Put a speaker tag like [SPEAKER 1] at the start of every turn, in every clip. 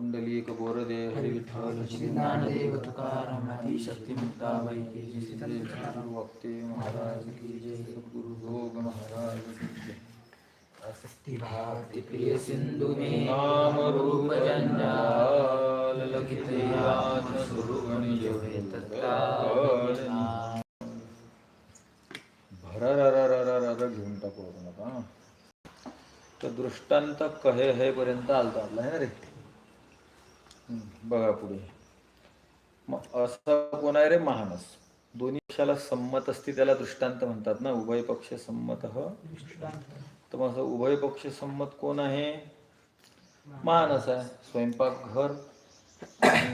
[SPEAKER 1] कुंडली एक बोरदे हरी विठ्ठल
[SPEAKER 2] श्री ज्ञानदेव तुकाराम आदी शक्ती मुक्ताबाई की जय.
[SPEAKER 1] श्री गुरु वक्ते महाराज की जय सद्गुरु भोग महाराज की जय
[SPEAKER 2] असक्ति भक्ति प्रिय सिंधु में
[SPEAKER 1] नाम रूप
[SPEAKER 2] जंजाल लखित स्वरूप
[SPEAKER 1] घेऊन टाकू आपण आता. तर दृष्टांत कहे हे पर्यंत आलता आपला है ना रे बघा पुढे. मग असं कोण आहे रे? महानस. दोन्ही पक्षाला संमत असते त्याला दृष्टांत म्हणतात ना. उभय पक्ष संमत. तर मग असं उभय पक्ष संमत कोण आहे? महानस आहे. स्वयंपाक घर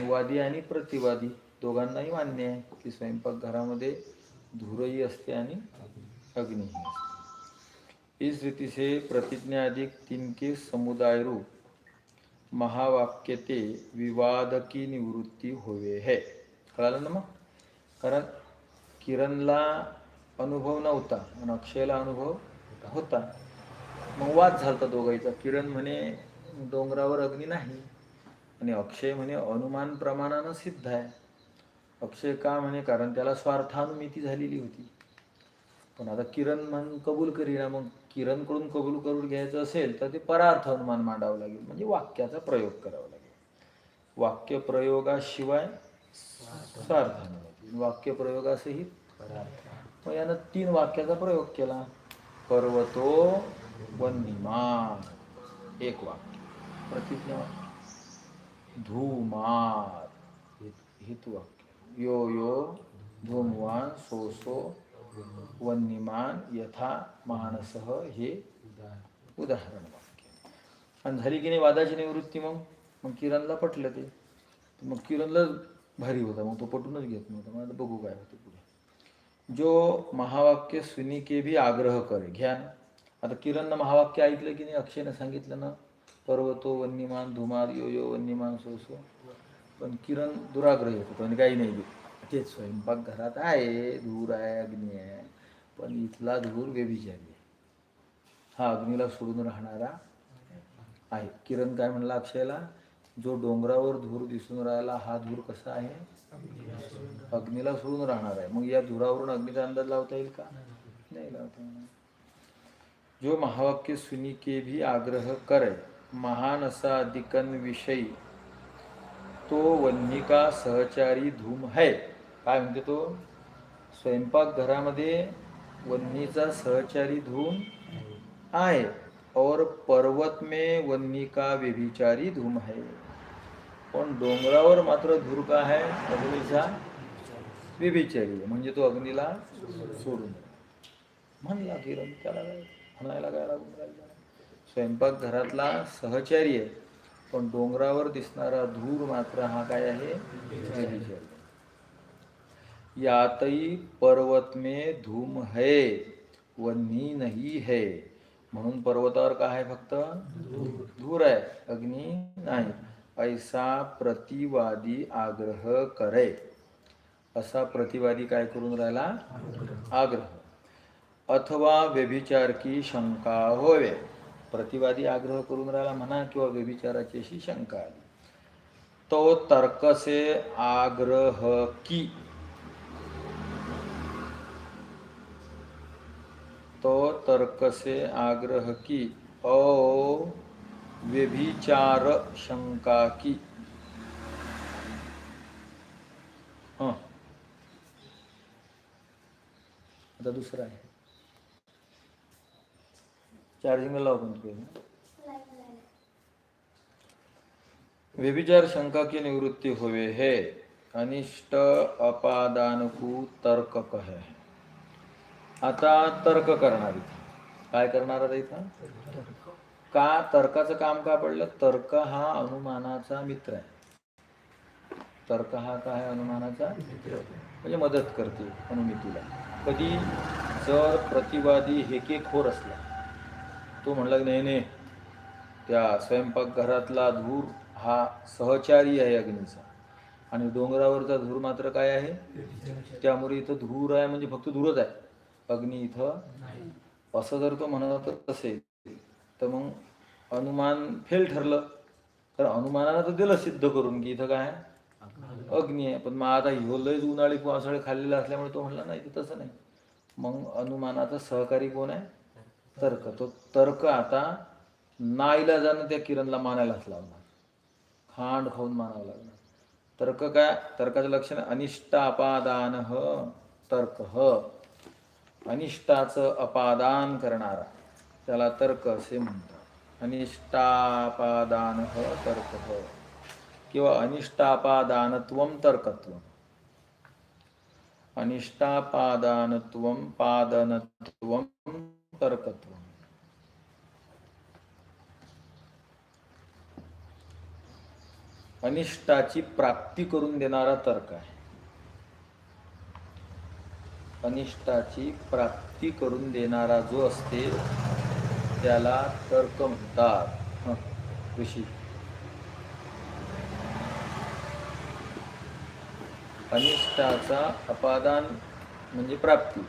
[SPEAKER 1] वादी आणि प्रतिवादी. दोघांनाही मान्य आहे की स्वयंपाक घरामध्ये असते आणि अग्निही असते. इस रीति से प्रतिज्ञा अधिक तीन के समुदाय रूप महावाक्य ते विवादकी निवृत्ती होवे है. कळालं ना मग? कारण किरणला अनुभव नव्हता आणि अक्षयला अनुभव होता. मग वाद झालता दोघांचा. किरण म्हणे डोंगरावर अग्नी नाही. आणि अक्षय म्हणे अनुमान प्रमाणानं सिद्ध आहे. अक्षय का म्हणे कारण त्याला स्वार्थानुमिती झालेली होती. पण आता किरण म्हण कबूल करीना मग. किरणकडून कबूल करून घ्यायचं असेल तर ते परार्थ अनुमान मांडावं लागेल. म्हणजे वाक्याचा प्रयोग करावा लागेल. वाक्य प्रयोगाशिवाय स्वार्थ वाक्य प्रयोगासहित मग यानं तीन वाक्याचा प्रयोग केला. पर्वतो वन्यमान एक वाक्य. प्रतिज्ञा वाक्य. धूमार. हेतुवाक्य. यो यो धूमवान सो सो वन्यमान यथा मानसह हे उदाहरण वाक्य आणि झाली की नाही वादाची निवृत्ती मग? मग किरणला पटलं ते. मग किरणला भारी होता मग तो पटूनच घेत नव्हता. मग आता बघू काय होतं पुढे. जो महावाक्य सुनी के भी आग्रह करे घ्या ना. आता किरणनं महावाक्य ऐकलं की नाही? अक्षयनं सांगितलं ना पर्वतो वन्यमान धुमार यो यो वन्यमान सो सो. पण किरण दुराग्रही होतो आणि काही नाही ते स्वयंपाक घरात आहे धूर आहे अग्नी आहे पण इथला धूर व्यभिचारी आहे. हा अग्नीला सोडून राहणारा आहे. किरण काय म्हणला अक्षयला जो डोंगरावर धूर दिसून राहिला हा धूर कसा आहे? अग्नीला सोडून राहणार आहे. मग या धुरावरून अग्नीचा अंदाज लावता येईल का? नाही लावता जो महावाक्य सुनी के भी आग्रह करे महान असा अधिकन विषयी तो वन्निका सहचारी धूम है. काय म्हणते तो? स्वयंपाक घरामध्ये वन्नीचा सहचारी धूम आहे. और पर्वत में वन्नी का व्यभिचारी धूम आहे. पण डोंगरावर मात्र धूर का आहे? अग्नीचा व्यभिचारी. म्हणजे तो अग्नीला सोडून म्हणला किरण त्याला म्हणायला काय लागून राहिलं? स्वयंपाक घरातला सहचारी आहे. पण डोंगरावर दिसणारा धूर मात्र हा काय आहे? व्यभिचारी. यातही पर्वत में धूम है वन्नी नहीं है. म्हणून पर्वतावर काय आहे फक्त? धूर आहे. अग्नी नाही. ऐसा प्रतिवादी आग्रह करे. असा प्रतिवादी काय करून राहिला? आग्रह. अथवा व्यभिचार की शंका होवे. प्रतिवादी आग्रह करून राहिला म्हणा किंवा व्यभिचाराची अशी शंका आली. तो तर्कसे आग्रह की. तर्क से आग्रह की ओ व्यभिचार शंका की। हं. आता दुसरा आहे चार्जिंग लाव पण तू व्यभिचार शंका की निवृत्ती होवे है। अनिष्ट अपादानकू तर्क कहे। आता तर्क करणार इथं काय करणार आता इथं? का तर्काचं काम का पडलं? तर्क हा अनुमानाचा मित्र आहे. तर्क हा काय अनुमानाचा? अनुमानाचा म्हणजे मदत करते अनुमितीला. कधी जर प्रतिवादी हेकेखोर असला तो म्हणला की नाही नाही त्या स्वयंपाकघरातला धूर हा सहचारी आहे अग्नीचा. आणि डोंगरावरचा धूर मात्र काय आहे? त्यामुळे इथं धूर आहे म्हणजे फक्त धूरच आहे. अग्नी इथं असं जर तो म्हणत असेल तर मग अनुमान फेल ठरलं. तर अनुमानानं तर दिलं सिद्ध करून की इथं काय अग्नी आहे. पण मग आता ह्यो लयच उन्हाळी पावसाळे खाल्लेला असल्यामुळे तो म्हटला नाही तसं नाही. मग अनुमानाचा सहकारी कोण आहे? तर्क. तो तर्क आता नाईलाजानं त्या किरणला मानायलाच लावणार. खांड खाऊन मानावं लागणार. तर्क काय? तर्काचं लक्षण अनिष्टापादान ह तर्क. ह अनिष्टाचं अपादान करणारा. त्याला तर्क असे म्हणतात. अनिष्टापादान ह तर्क ह. किंवा अनिष्टापादानत्व तर्कत्व. अनिष्टापादानत्व पादनत्व तर्कत्व. अनिष्टाची प्राप्ती करून देणारा तर्क आहे. अनिष्टाची प्राप्ती करून देणारा जो असते त्याला तर्क म्हणतात. ऋषी. अनिष्टाचा अपादान म्हणजे प्राप्ती.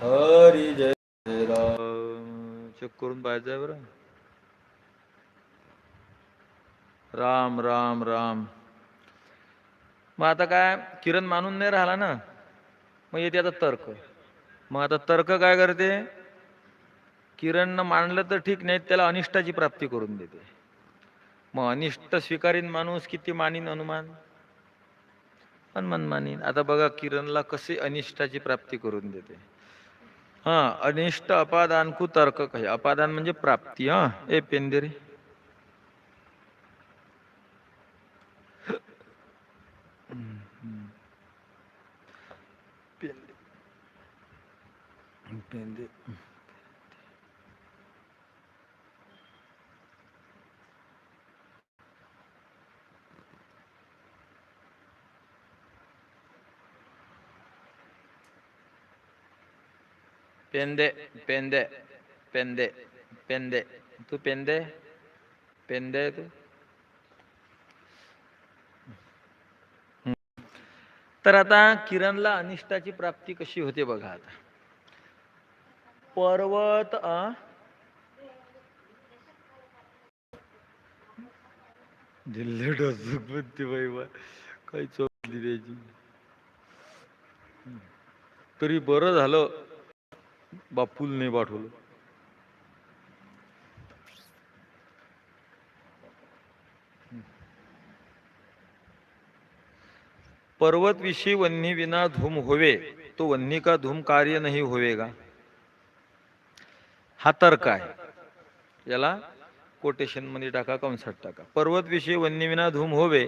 [SPEAKER 1] हरी जय जय राम. चेक करून पाहायचंय बरं. राम राम राम. मग आता काय किरण मानून नाही राहिला ना मग येते आता तर्क. मग आता तर्क काय करते? किरणनं मानलं तर ठीक नाही त्याला अनिष्टाची प्राप्ती करून देते. मग अनिष्ट स्वीकारीन माणूस किती मानीन अनुमान? अनमन मानीन. आता बघा किरणला कसे अनिष्टाची प्राप्ती करून देते. हां अनिष्ट अपादान कु तर्क काही. अपादान म्हणजे प्राप्ती हां. ए पेंदेरे. पेंदे पेंदे पेंदे पेंदे पेंदे पेंदे तू पेंदे पेंदे तू तर आता किरणला अनिष्टाची प्राप्ती कशी होते बघा आता. पर्वत अ? दिल्ली बा काही चोरली त्याची तरी बरं झालं. बापूल नाही पाठवलं. पर्वत विषयी वन्ही विना धूम होवे तो वन्ही का धूम कार्य नाही होवेगा. हा तर्क आहे. याला कोटेशनमध्ये टाका कंसात टाका. पर्वत विषयी वन्ही विना धूम होवे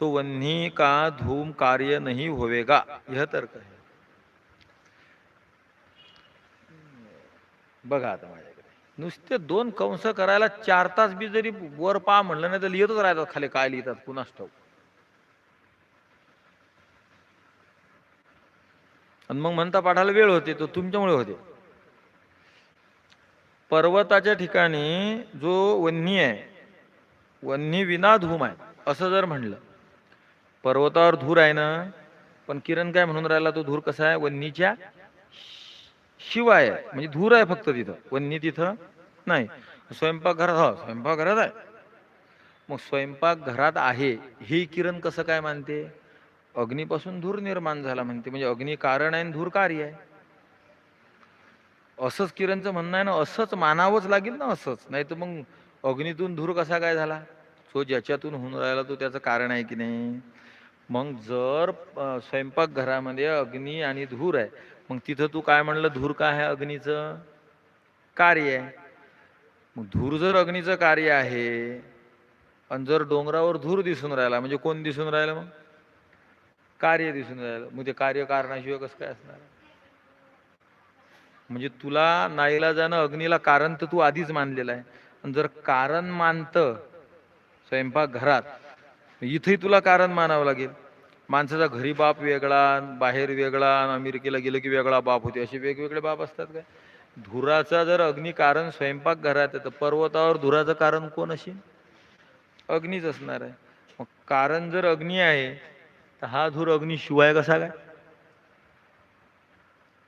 [SPEAKER 1] तो वन्ही का धूम कार्य नहीं होवेगा. यह तर्क आहे. बघा आता माझ्याकडे. नुसते दोन कंस करायला चार तास बी जरी वर पा म्हणलं नाही तर लिहितच राहतात खाली काय लिहितात पुन्हा स्टॉक आणि मग म्हणता पाठाला वेळ होते तो तुमच्यामुळे होते. पर्वताच्या ठिकाणी जो वन्नी आहे वन्नी विना धूम आहे असं जर म्हणलं पर्वतावर धूर आहे ना पण किरण काय म्हणून राहिला तो धूर कसा आहे? वन्नीच्या शिवाय म्हणजे धूर आहे फक्त तिथं. वन्नी तिथं नाही. स्वयंपाकघरात हो स्वयंपाकघरात आहे. मग स्वयंपाकघरात आहे. ही किरण कसं काय मानते? अग्नीपासून धूर निर्माण झाला म्हणते. म्हणजे अग्नी कारण आहे आणि धूर कार्य आहे. असंच किरणचं म्हणणं आहे ना असंच मानावंच लागेल ना असंच. नाही तर मग अग्नीतून धूर कसा काय झाला? तो ज्याच्यातून होऊन राहिला तो त्याचं कारण आहे की नाही? मग जर स्वयंपाकघरामध्ये अग्नी आणि धूर आहे मग तिथं तू काय म्हणलं? धूर काय आहे अग्नीचं? कार्य आहे. मग धूर जर अग्नीचं कार्य आहे आणि जर डोंगरावर धूर दिसून राहिला म्हणजे कोण दिसून राहिलं मग? कार्य दिसून राहिलं. मग ते कार्य कारणाशिवाय कसं काय असणार? म्हणजे तुला नाईलाजानं अग्नीला कारण तर तू आधीच मानलेलं आहे. आणि जर कारण मानतं स्वयंपाकघरात इथेही तुला कारण मानावं लागेल. माणसाचा घरी बाप वेगळा बाहेर वेगळा आणि अमेरिकेला गेलं की वेगळा बाप होते. असे वेगवेगळे बाप असतात काय? धुराचा जर अग्नी कारण स्वयंपाकघरात आहे तर पर्वतावर धुराचं कारण कोण असेल? अग्नीच असणार आहे. मग कारण जर अग्नी आहे तर हा धूर अग्नी शिवाय कसा काय?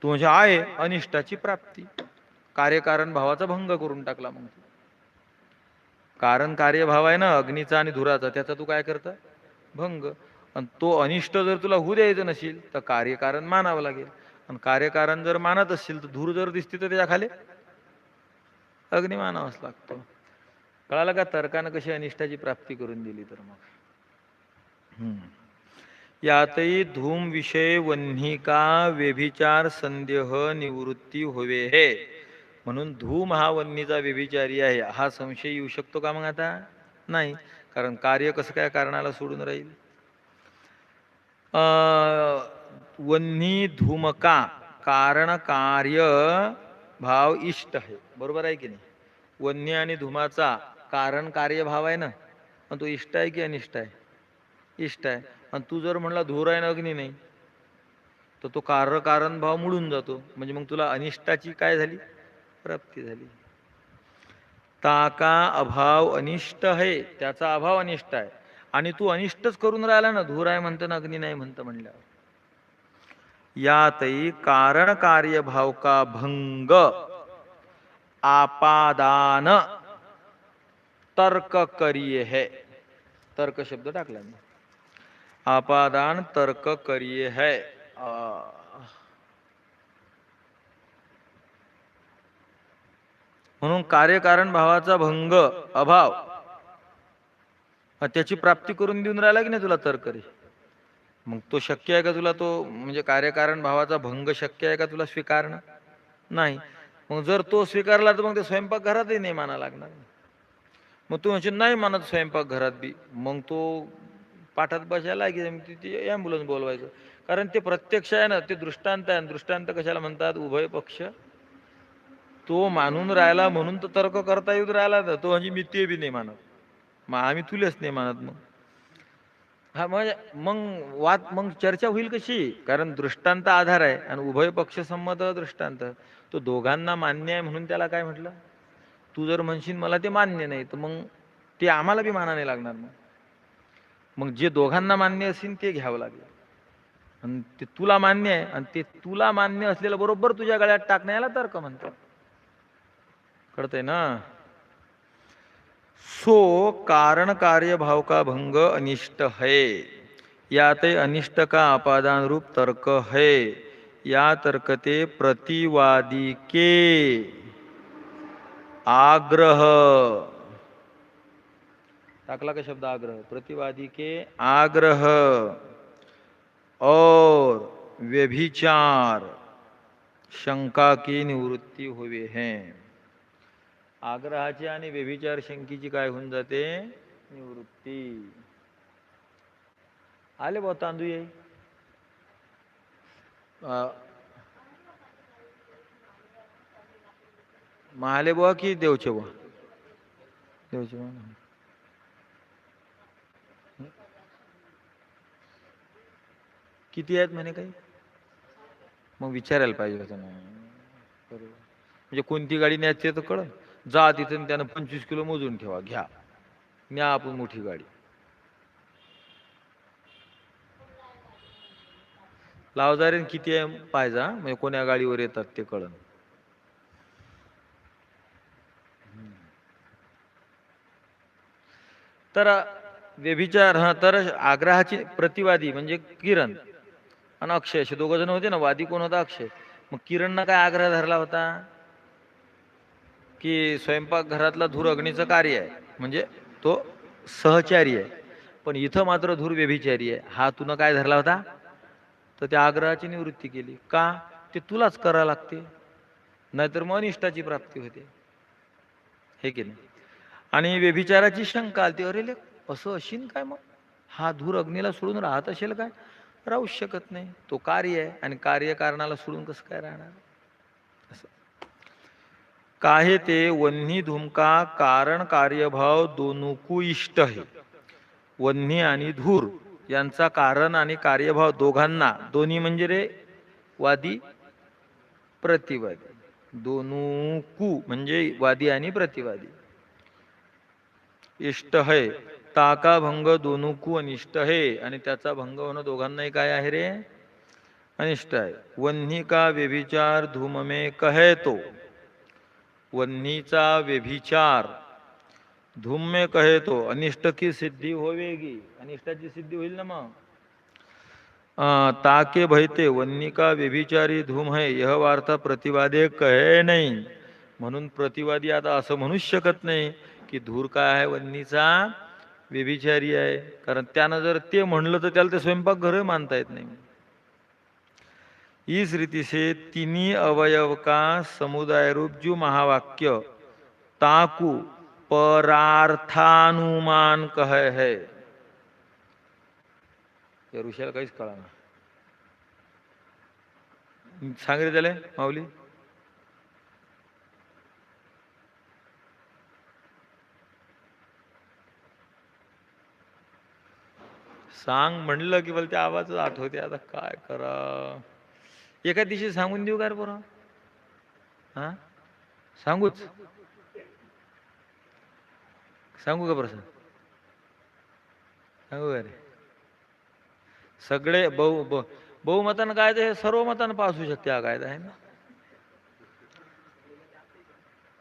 [SPEAKER 1] तुझ्या म्हणजे आहे अनिष्टाची प्राप्ती. कार्यकारण भावाचा भंग करून टाकला मग तू. कारण कार्यभाव आहे ना अग्नीचा आणि धुराचा त्याचा तू काय करता? भंग. आणि तो अनिष्ट जर तुला होऊ द्यायचं नसेल तर कार्यकारण मानावं लागेल. आणि कार्यकारण जर मानत असेल तर धूर जर दिसते तर त्याच्याखाली अग्नी मानावाच लागतो. कळालं का? तर्कानं कशी अनिष्टाची प्राप्ती करून दिली तर मग. हम्म. यातही धूम विषय वन्हिका व्यभिचार संदेह निवृत्ती होवे हे. म्हणून धूम हा वन्नीचा व्यभिचारी आहे. हा संशय येऊ शकतो का मग आता? नाही. कारण कार्य कसं काय कारणाला सोडून राहील? अं, वन्ही धूमका कारण कार्य भाव इष्ट आहे. बरोबर आहे की नाही? वन्य आणि धुमाचा कारण कार्यभाव आहे ना? पण तो इष्ट आहे की अनिष्ट आहे? इष्ट आहे. आणि तू जर म्हणला धूर आहे ना अग्नी नाही तर तो कार्य कारण भाव मुळून जातो. म्हणजे मग तुला अनिष्टाची काय झाली? प्राप्ती झाली. ताका अभाव अनिष्ट आहे त्याचा अभाव अनिष्ट आहे. आणि तू अनिष्टच करून राहिला ना धूर आहे म्हणतं ना अग्नी नाही म्हणतं म्हणल्यावर. यातही कारण कार्यभाव का भंग आपादान तर्क करिये है. तर्क शब्द टाकला मी. आपादान तर्क करिए है। आ, म्हणून कार्यकारण भावाचा भंग अभाव त्याची प्राप्ती करून देऊन राहिला की नाही तुला तर्क रे? मग तो शक्य आहे का तुला तो म्हणजे कार्यकारण भावाचा भंग शक्य आहे का तुला स्वीकारणं? नाही. मग जर तो स्वीकारला तर मग ते स्वयंपाक घरातही नाही माना लागणार. मग तू म्हणजे नाही मानत स्वयंपाक घरात बी. मग तो पाठात बसायला की तिथे ॲम्ब्युलन्स बोलवायचं. कारण ते प्रत्यक्ष आहे ना ते दृष्टांत आहे. आणि दृष्टांत कशाला म्हणतात? उभय पक्ष. तो मानून राहिला म्हणून तर तर्क करता येऊन राहिला तर तो म्हणजे मी ते बी नाही मानत. मग आम्ही तुलेच नाही मानत मग. हा म्हणजे मग वाद मग चर्चा होईल कशी? कारण दृष्टांत आधार आहे आणि उभय पक्ष संमत दृष्टांत. तो दोघांना मान्य आहे म्हणून त्याला काय म्हटलं? तू जर म्हणशील मला ते मान्य नाही तर मग ते आम्हाला बी माना नाही लागणार मग. मग जे दोघांना मान्य असेल ते घ्यावं लागेल. आणि ते तुला मान्य आहे आणि ते तुला मान्य असलेलं बरोबर तुझ्या गळ्यात टाकण्याला तर्क म्हणतात. कळतंय ना? सो कारण कार्य भाव का भंग अनिष्ट है? यात अनिष्ट का अपादान रूप तर्क है? या तर्कते प्रतिवादी के आग्रह. टाकला का शब्द आग्रह? प्रतिवादी के आग्रह। और व्यभिचार। शंका की निवृत्ती हवी है। आग्रहाची आणि व्यभिचार शंकेची काय होऊन जाते? निवृत्ती. आले बा तांदूळ ये महाले बुवा की देवचे बुवा? देवचे बुवा. किती आहेत म्हणे काही? मग विचारायला पाहिजे होतं म्हणजे कोणती गाडी न्यायची तर कळ जा तिथं त्यानं पंचवीस किलो मोजून ठेवा. घ्या. न्या आपण मोठी गाडी. लावजारे किती आहे पाहिजा म्हणजे कोण्या गाडीवर येतात ते कळन. तर व्यभिचार हा तर आग्रहाची प्रतिवादी म्हणजे किरण. आणि अक्षय असे दोघं जण होते ना वादी कोण होता अक्षय. मग किरणनं काय आग्रह धरला होता? की स्वयंपाक घरातला धूर अग्नीचं कार्य आहे. म्हणजे तो सहचारी आहे. पण इथं मात्र धूर व्यभिचारी आहे. हा तुनं काय धरला होता? तर त्या आग्रहाची निवृत्ती केली. का? ते तुलाच करावं लागते. नाहीतर मग अनिष्टाची प्राप्ती होते. हे की नाही? आणि व्यभिचाराची शंका आली अरे ले असं अशीन काय मग? हा धूर अग्नीला सोडून राहत असेल काय? राहूच शकत नाही. तो कार्य आहे आणि कार्यकारणाला सोडून कसं काय राहणार? असं. काहे ते वन्ही धुमका कारण कार्यभाव दोनुकू इष्ट आहे. वन्ही आणि धूर यांचा कारण आणि कार्यभाव दोघांना दोन्ही म्हणजे रे वादी प्रतिवादी. दोनुकू म्हणजे वादी आणि प्रतिवादी. इष्ट है ताका भंग दोनुकू अनिष्ट आहे आणि त्याचा भंग होणं दोघांनाही काय आहे रे? अनिष्ट आहे. वन्ही का व्यभिचार धूम में कहे तो? वन्हीचा व्यभिचार धूम में कहे तो. अनिष्ट की सिद्धी होवेगी. अनिष्टाची सिद्धी होईल ना मग? ताके भयते. वन्निका व्यभिचारी धूम है. यह वार्ता प्रतिवादे कहे नाही. म्हणून प्रतिवादी आता असं म्हणूच शकत नाही की धूर काय आहे? वन्नीचा व्यभिचारी आहे. कारण त्यानं जर ते म्हणलं तर त्याला ते स्वयंपाकघर मानता येत नाही. इस रीति से तिन्ही अवयव का समुदाय रूप जो महावाक्य ताकू परार्थानुमान कह है. या ऋषाला काहीच कळा ना सांग त्याला माऊली? सांग म्हणलं की मला ते आवाजच आठवते. आता काय करा एका दिवशी सांगून देऊ का रे हा? सांगूच. सांगू का प्रश्न? सांगू का रे? सगळे बहु ब- बहुमतानं कायदा हे सर्व मतानं पास होऊ शकते हा कायदा आहे ना?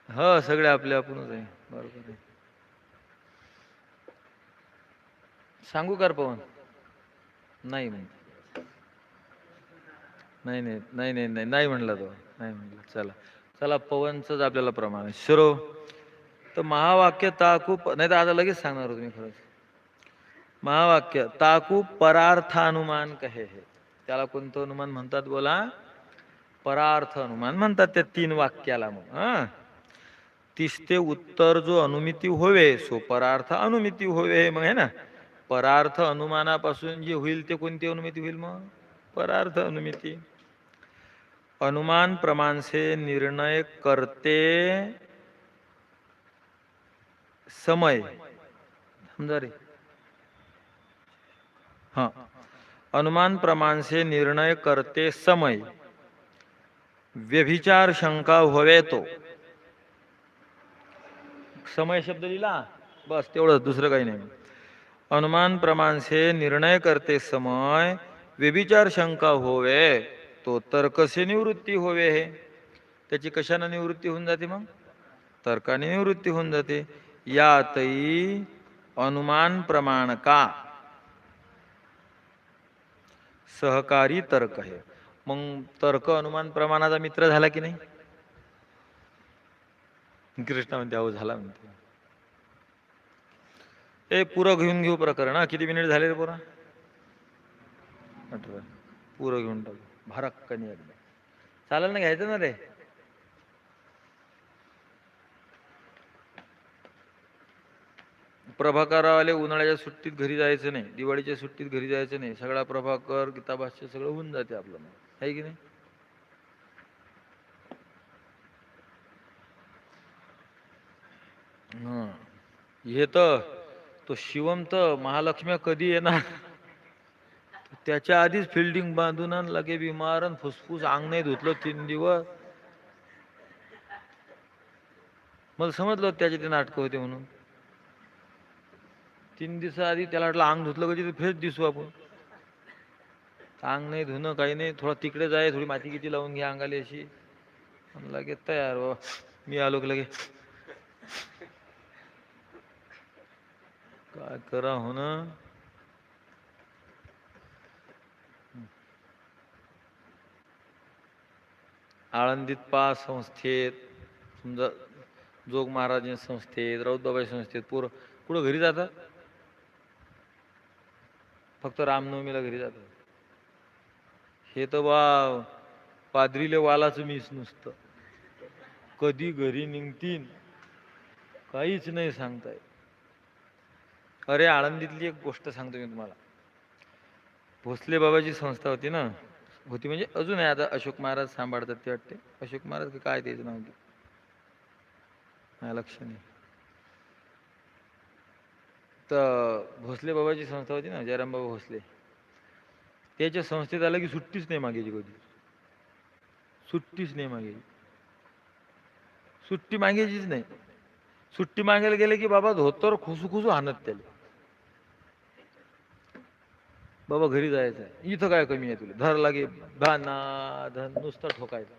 [SPEAKER 1] हो सगळे आपले आपणच आहे. बरोबर आहे. सांगू कर पवन? नाही नाही नाही नाही नाही नाही नाही म्हणला तो. नाही म्हणला. चला. चला पवनचंच आपल्याला प्रमाण आहे. शिरो तर महावाक्य ताकू नाही तर आता लगेच सांगणार होतो मी खरंच. महावाक्य ताकू परार्थ अनुमान कहे हे. त्याला कोणतं अनुमान म्हणतात बोला? परार्थ अनुमान म्हणतात त्या तीन वाक्याला मग हा? तिसते उत्तर जो अनुमिती होवे सो परार्थ अनुमिती होवे हे मग आहे ना? परार्थ अनुमानापासून जे होईल ते कोणती अनुमिती होईल मग? परार्थ अनुमिती. अनुमान प्रमाण से निर्णय करते समय. समजा रे. हाँ. अनुमान प्रमाण से निर्णय करते समय. व्यभिचार शंका होवे तो. समय शब्द लिहिला? बस तेवढंच दुसरं काही नाही. अनुमान प्रमाण से निर्णय करते समय व्यभिचार शंका होवे तो तर्क से निवृत्ती होवे हे. त्याची कशानं निवृत्ती होऊन जाते मग? तर्काने निवृत्ती होऊन जाते. यातही अनुमान प्रमाण का? सहकारी तर्क आहे मग तर्क अनुमान प्रमाणाचा मित्र झाला की नाही? कृष्णा म्हणते अहो झाला म्हणते. ए पुरं घेऊन घेऊ प्रकरण हा किती मिनिट झाले रे पुरा? अठरा पुरं घेऊन टाकू. भरक्कनी एकदा. चालेल ना घ्यायचं ना रे? प्रभाकरवाले उन्हाळ्याच्या सुट्टीत घरी जायचं नाही दिवाळीच्या सुट्टीत घरी जायचं नाही. सगळा प्रभाकर गीताभाष्य सगळं होऊन जाते आपलं मग. आहे की नाही? हा. हे तर तो शिवम तर महालक्ष्मी कधी येणार? त्याच्या आधीच फिल्डिंग बांधून लगे बिमार अन फुसफुस अंग नाही धुतलं तीन दिवस. मला समजलं त्याचे ते नाटकं होते म्हणून. तीन दिवसाआधी त्याला वाटलं अंग धुतलं कधी फेच दिसू आपण. अंग नाही धुणं काही नाही थोडा तिकडे जाय थोडी माती किती लावून घ्या अंगाली अशी. आणि लगे तयार बाबा मी आलो की लगे काय करा हो ना? आळंदीत पा संस्थेत समजा जोग महाराज संस्थेत राऊतबाबाई संस्थेत पोरं कुठं घरी जातात फक्त रामनवमीला घरी जातात हे तर बा पादरीले वालाचं मीच नुसतं. कधी घरी निघतीन? काहीच नाही सांगताय. अरे आळंदीतली एक गोष्ट सांगतो मी तुम्हाला. भोसले बाबाची संस्था होती ना होती म्हणजे अजून आहे आता अशोक महाराज सांभाळतात ते वाटते. अशोक महाराज की काय त्याचं नाव ते नाही लक्ष नाही. तर भोसले बाबाची संस्था होती ना जयराम बाबा भोसले. त्याच्या संस्थेत आलं की सुट्टीच नाही मागायची कधी. सुट्टीच नाही मागायची. सुट्टी मागायचीच नाही. सुट्टी मागायला गेले की बाबा धोतर खुसू खुसू हाणत त्याला. बाबा घरी जायचं आहे इथं काय कमी आहे तुला? धर लागे धाना धन नुसतं ठोकायचं.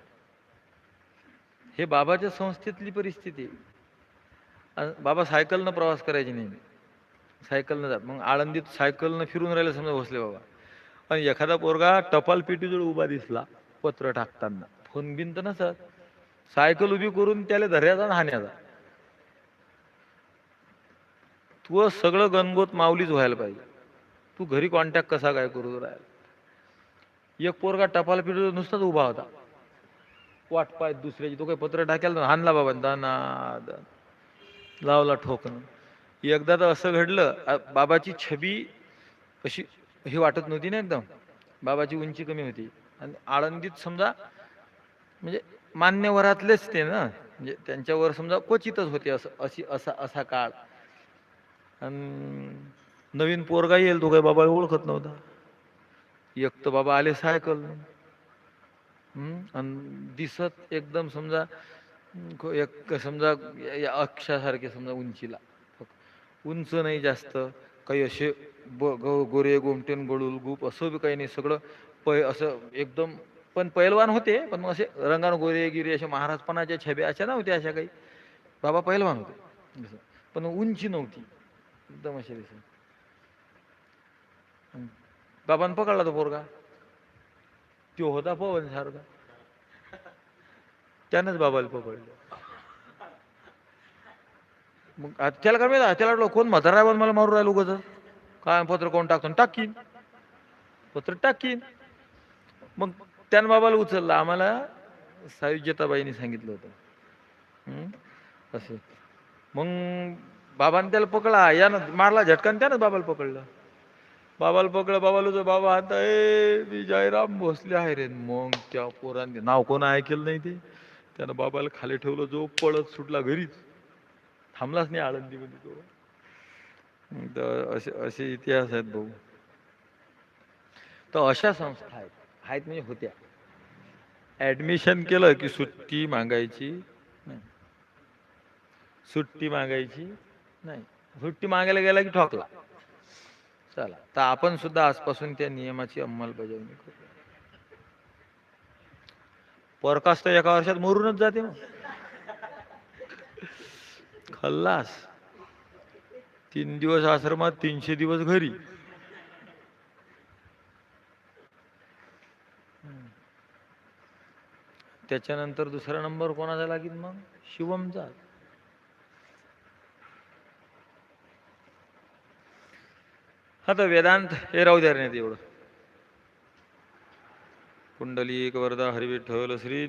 [SPEAKER 1] हे बाबाच्या संस्थेतली परिस्थिती. बाबा सायकलनं प्रवास करायची नेहमी. सायकलनं जात मग आळंदीत सायकलनं फिरून राहिलं समजा भोसले बाबा. आणि एखादा पोरगा टपाल पेटीजवळ उभा दिसला पत्र टाकताना. फोन बिन तर नसत. सायकल उभी करून त्याला धऱ्याचा हाण्याचा तू सगळं गणगोत माऊलीच व्हायला पाहिजे. तू घरी कॉन्टॅक्ट कसा काय करू राहिला? एक पोरगा टपाल पेटीवर नुसताच उभा होता. वाट पाय दुसऱ्याची तो काही पत्र टाकायला हाणला बाबा दाना लावला ठोकणं एकदा तर असं घडलं बाबाची छबी अशी ही वाटत नव्हती ना एकदम. बाबाची उंची कमी होती. आणि आळंदीत समजा म्हणजे मान्यवरातलेच ते ना? म्हणजे त्यांच्यावर समजा क्वचितच होते असं अशी असा असा काळ. आणि नवीन पोरगा येईल तो काही बाबा ओळखत नव्हता. एक तर बाबा आले सायकल आणि दिसत एकदम समजा एक समजा या- अक्षासारखे समजा उंचीला. उंच नाही जास्त. काही असे ब गोरे गोमटेन गळूल गुप असं बी काही नाही. सगळं पै असं एकदम पण पैलवान होते पण मग असे रंगान गोरे गिरे असे महाराजपणाच्या छब्या अशा नव्हत्या अशा काही. बाबा पैलवान होते. पण उंची नव्हती. एकदम असे दिसत. बाबांनी पकडला तो पोरगा. तो होता पवन सारखा त्यानंच बाबाला पकडलं. मग त्याला काय माहिती त्याला वाटलं कोण म्हातारा आहे बा मला मारू राहिलो उगत काय पत्र कोण टाकतो? टाकीन. पत्र टाकीन. मग त्यानं बाबाला उचललं. आम्हाला सायुज्यताबाईंनी सांगितलं होतं. असं. मग बाबाने त्याला पकडला. यानं मारला झटकान त्यानं बाबाला पकडलं. बाबाला पकड बाबाला जो बाबा आता ए मी जयराम भोसले आहे रे. मग त्या पोरांनी नाव कोण ऐकलं नाही ते? त्यानं बाबाला खाली ठेवलं जो पळत सुटला घरीच. थांबलाच नाही आळंदीमध्ये तो. तर असे असे इतिहास आहेत भाऊ. तर अशा संस्था आहेत. आहेत म्हणजे होत्या. ऍडमिशन केलं की सुट्टी मागायची? नाही. सुट्टी मागायची? नाही. सुट्टी मागायला गेला की ठोकला? चला. तर आपण सुद्धा आजपासून त्या नियमाची अंमलबजावणी करू. परकास तर एका वर्षात मरूनच जाते मग. खल्लास. तीन दिवस आश्रमात तीनशे दिवस घरी. त्याच्यानंतर दुसरा नंबर कोणाचा लागेल मग? शिवमचा. आता वेदांत हे राहू द्या नाही एवढं. कुंडली वरदा हरिविठ्ठल श्री